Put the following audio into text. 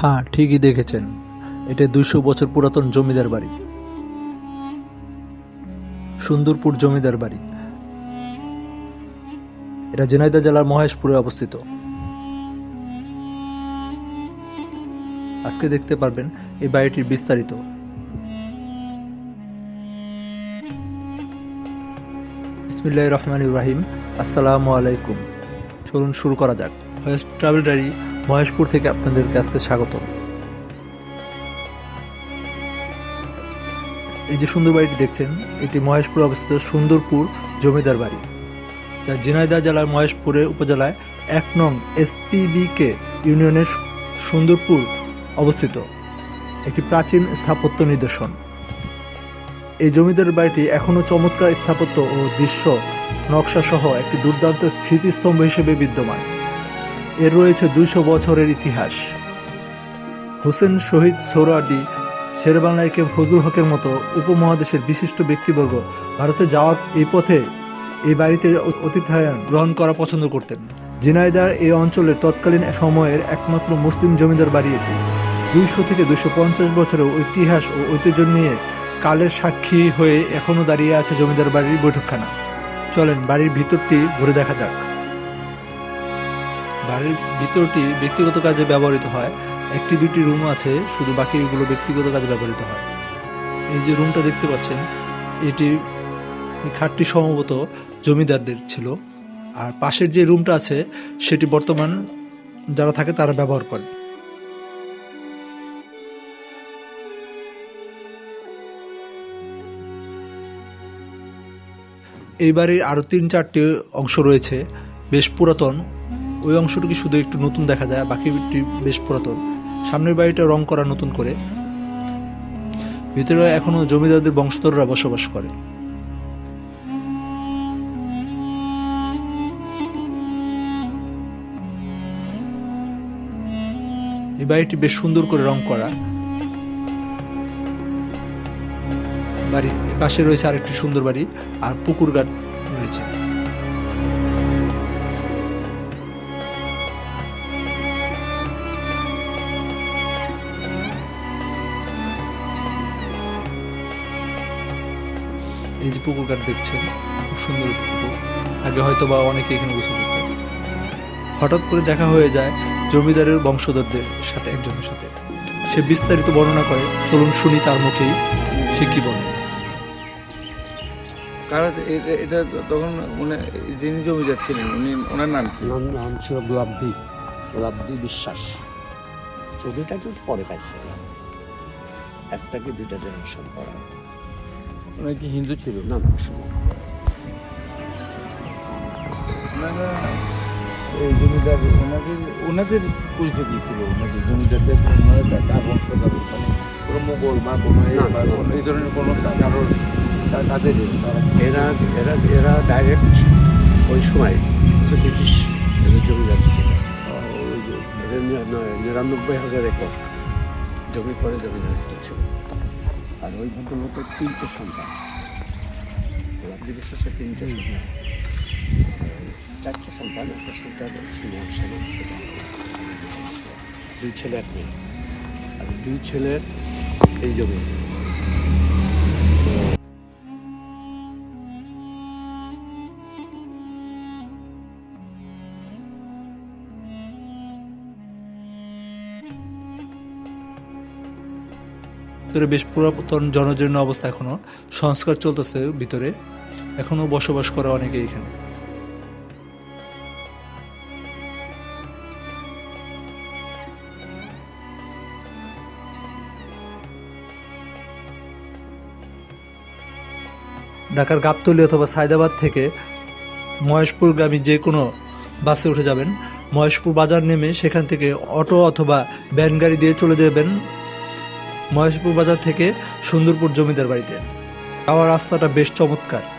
হ্যাঁ ঠিকই দেখেছেন। এটা দুইশো বছর পুরাতন জমিদার বাড়ি। সুন্দরপুর জমিদার বাড়ি। এটা ঝিনাইদহ জেলার মহেশপুরে অবস্থিত। আজকে দেখতে পারবেন এই বাড়িটির বিস্তারিত। রহমান ইব্রাহিম আসসালামু আলাইকুম। চলুন শুরু করা যাক। ট্রাভেল ডায়েরি মহেশপুর থেকে আপনাদের আজকে স্বাগত এই যে সুন্দর বাড়িটি দেখছেন, এটি মহেশপুর অবস্থিত সুন্দরপুর জমিদার বাড়ি। যা ঝিনাইদহ জেলার মহেশপুরে উপজেলায় এক নং এসপিবি কে ইউনিয়নের সুন্দরপুর অবস্থিত। একটি প্রাচীন স্থাপত্য নিদর্শন। এই জমিদার বাড়িটি এখনও চমৎকার স্থাপত্য ও দৃশ্য নকশা সহ একটি দুর্দান্ত স্মৃতিস্তম্ভ হিসেবে বিদ্যমান। এর রয়েছে দুইশো বছরের ইতিহাস। হোসেন শহীদ সোহরাওয়ার্দী শেরবাংলাইকে ফজলুল হকের মতো উপমহাদেশের বিশিষ্ট ব্যক্তিবর্গ ভারতে যাওয়ার এই পথে এই বাড়িতে অতিথায়ন গ্রহণ করা পছন্দ করতেন। ঝিনাইদার এই অঞ্চলের তৎকালীন সময়ের একমাত্র মুসলিম জমিদার বাড়ি এটি। দুইশো থেকে দুশো পঞ্চাশ বছরের ইতিহাস ও ঐতিহ্য নিয়ে কালের সাক্ষী হয়ে এখনও দাঁড়িয়ে আছে জমিদার বাড়ির বৈঠকখানা। চলেন বাড়ির ভিতরটি ঘুরে দেখা যাক। বাড়ির ভিতরটি ব্যক্তিগত কাজে ব্যবহৃত হয়। একটি দুটি রুম আছে, শুধু বাকিগুলো ব্যক্তিগত কাজে ব্যবহৃত হয়। এই যে রুমটা দেখতে পাচ্ছেন, এটি খাটটি সম্ভবত জমিদারদের ছিল। আর পাশের যে রুমটা আছে, সেটি বর্তমান যারা থাকে, তারা ব্যবহার করে। এই বাড়ির আরও তিন চারটি অংশ রয়েছে, বেশ পুরাতন। ওই অংশটুকু শুধু একটু নতুন দেখা যায় বাকিটি বেশ পুরাতন। সামনের বাড়িটা রং করা নতুন করে। ভিতরে এখনও জমিদারদের বংশধররা বসবাস করে। এই বাড়িটি বেশ সুন্দর করে রং করা। বাড়ি পাশে রয়েছে আরেকটি সুন্দর বাড়ি, আর পুকুর ঘাট রয়েছে। এই যে পুকুর ঘাট দেখছেন খুব সুন্দর একটি পুকুর। আগে হয়তো বা অনেকে এখানে গোসল করতো। হঠাৎ করে দেখা হয়ে যায় জমিদারের বংশধরদের সাথে একজনের সাথে। সে বিস্তারিত বর্ণনা করে চলুন শুনি তার মুখেই সে কি বলে। কারা এটা তখন মানে যিনি জমিদার ছিলেন উনি ওনার নাম কি? নাম ছিল গোলাব্দি গোলাব্দি বিশ্বাস। ছবিটাকে পরে পাইছে। একটাকে দুইটা জেনারেশন পড়া উনি কি হিন্দু ছিল? না না সময় ওনারা এই জমিদার ওনাদের ওনাদের পরিচয় কি ছিল? ওনাদের জমিদারদের ওনাদের কার বংশধর মানে কোনো মোগল বা কোনো এ না, বা না। কোনো এই ধরনের কোনো তা- কারোর তা- তাদের তারা? এরা এরা এরা ডাইরেক্ট ওই সময় ব্রিটিশ এদের জমিদার ছিল। আহ, ওই যে এদের নিরানব্বই হাজার একর জমি পরে জমিদার ছিল। আর ওই ভদ্রলোকের তিনটে সন্তান। গোলাব্দি বিশ্বাসের তিনটে সন্তান। চারটে সন্তান একটা সন্তান সিনিয়র সেনা সেটা দুই ছেলে এক মেয়ে। আর দুই ছেলের এই জমি। ভিতরে বেশ পুরাতন জনজীর্ণ অবস্থা এখনও। সংস্কার চলতেছে ভিতরে। এখনও বসবাস করে অনেকে এখানে। ঢাকার গাবতলি অথবা সায়দাবাদ থেকে মহেশপুরগামী যে কোনো বাসে উঠে যাবেন। মহেশপুর বাজার নেমে সেখান থেকে অটো অথবা ভ্যান গাড়ি দিয়ে চলে যাবেন। মহেশপুর বাজার থেকে সুন্দরপুর জমিদার বাড়িতে। যাওয়ার রাস্তাটা বেশ চমৎকার।